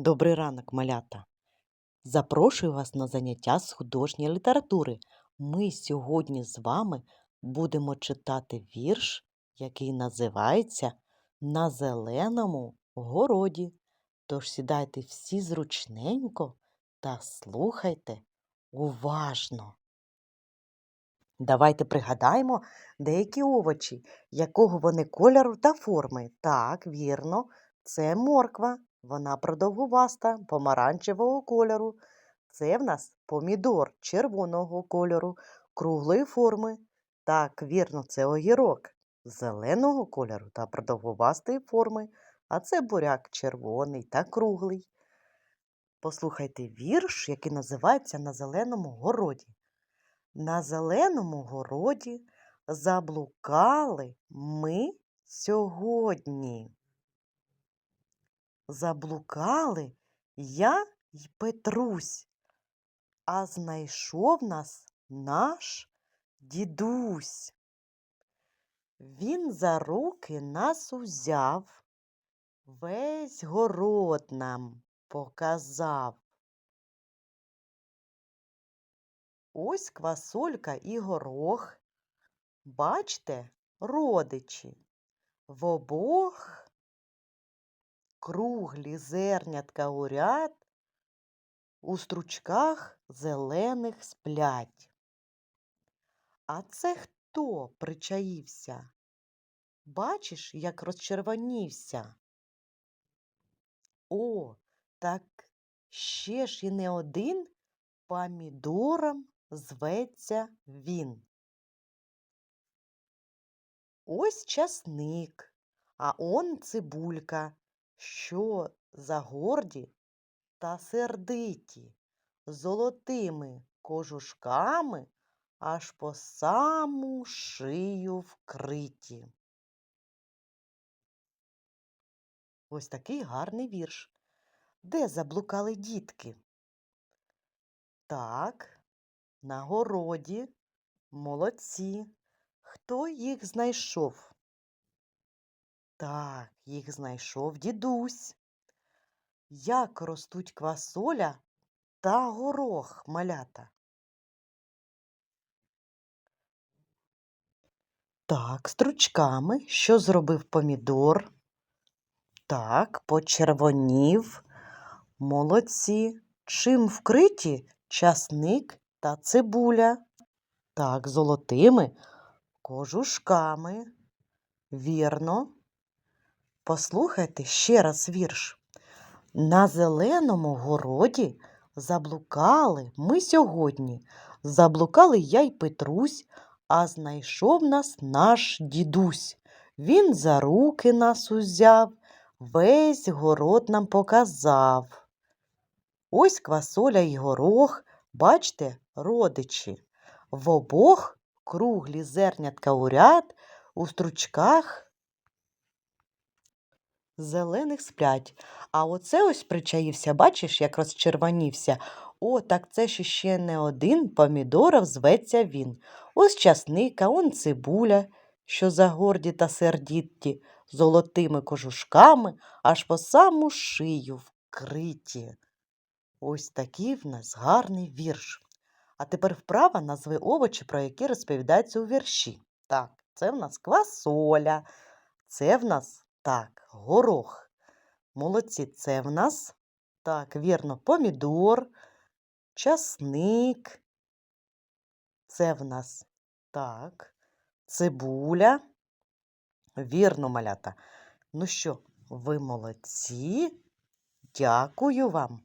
Добрий ранок, малята! Запрошую вас на заняття з художньої літератури. Ми сьогодні з вами будемо читати вірш, який називається На зеленому городі. Тож сідайте всі зручненько та слухайте уважно. Давайте пригадаємо деякі овочі, якого вони кольору та форми. Так, вірно, це морква. Вона продовгуваста, помаранчевого кольору. Це в нас помідор червоного кольору, круглої форми. Так, вірно, це огірок зеленого кольору та продовгувастої форми, а це буряк червоний та круглий. Послухайте вірш, який називається На зеленому городі. На зеленому городі заблукали ми сьогодні. Заблукали я й Петрусь, а знайшов нас наш дідусь. Він за руки нас узяв, весь город нам показав. Ось квасолька і горох. Бачте, родичі, в обох круглі зернятка у ряд, у стручках зелених сплять. А це хто причаївся? Бачиш, як розчервонівся? О, так ще ж і не один помідором зветься він. Ось часник, а он цибулька, що за горді та сердиті, золотими кожушками аж по саму шию вкриті. Ось такий гарний вірш. Де заблукали дітки? Так, на городі, молодці. Хто їх знайшов? Так, їх знайшов дідусь. Як ростуть квасоля та горох малята? Так, стручками. Що зробив помідор? Так, почервонів. Молодці. Чим вкриті часник та цибуля? Так, золотими кожушками. Вірно. Послухайте ще раз вірш. На зеленому городі заблукали ми сьогодні. Заблукали я й Петрусь, а знайшов нас наш дідусь. Він за руки нас узяв, весь город нам показав. Ось квасоля й горох, бачте, родичі. В обох круглі зернятка у ряд, у стручках зелених сплять. А оце ось причаївся, бачиш, як розчервонівся. О, так це ж ще не один помідоров зветься він. Ось часника, он цибуля, що за горді та сердіті, золотими кожушками аж по саму шию вкриті. Ось такий в нас гарний вірш. А тепер вправа назви овочі, про які розповідаються у вірші. Так, це в нас квасоля, це в нас так, горох. Молодці, це в нас так, вірно, помідор, часник. Це в нас так, цибуля. Вірно, малята. Ну що, ви молодці? Дякую вам.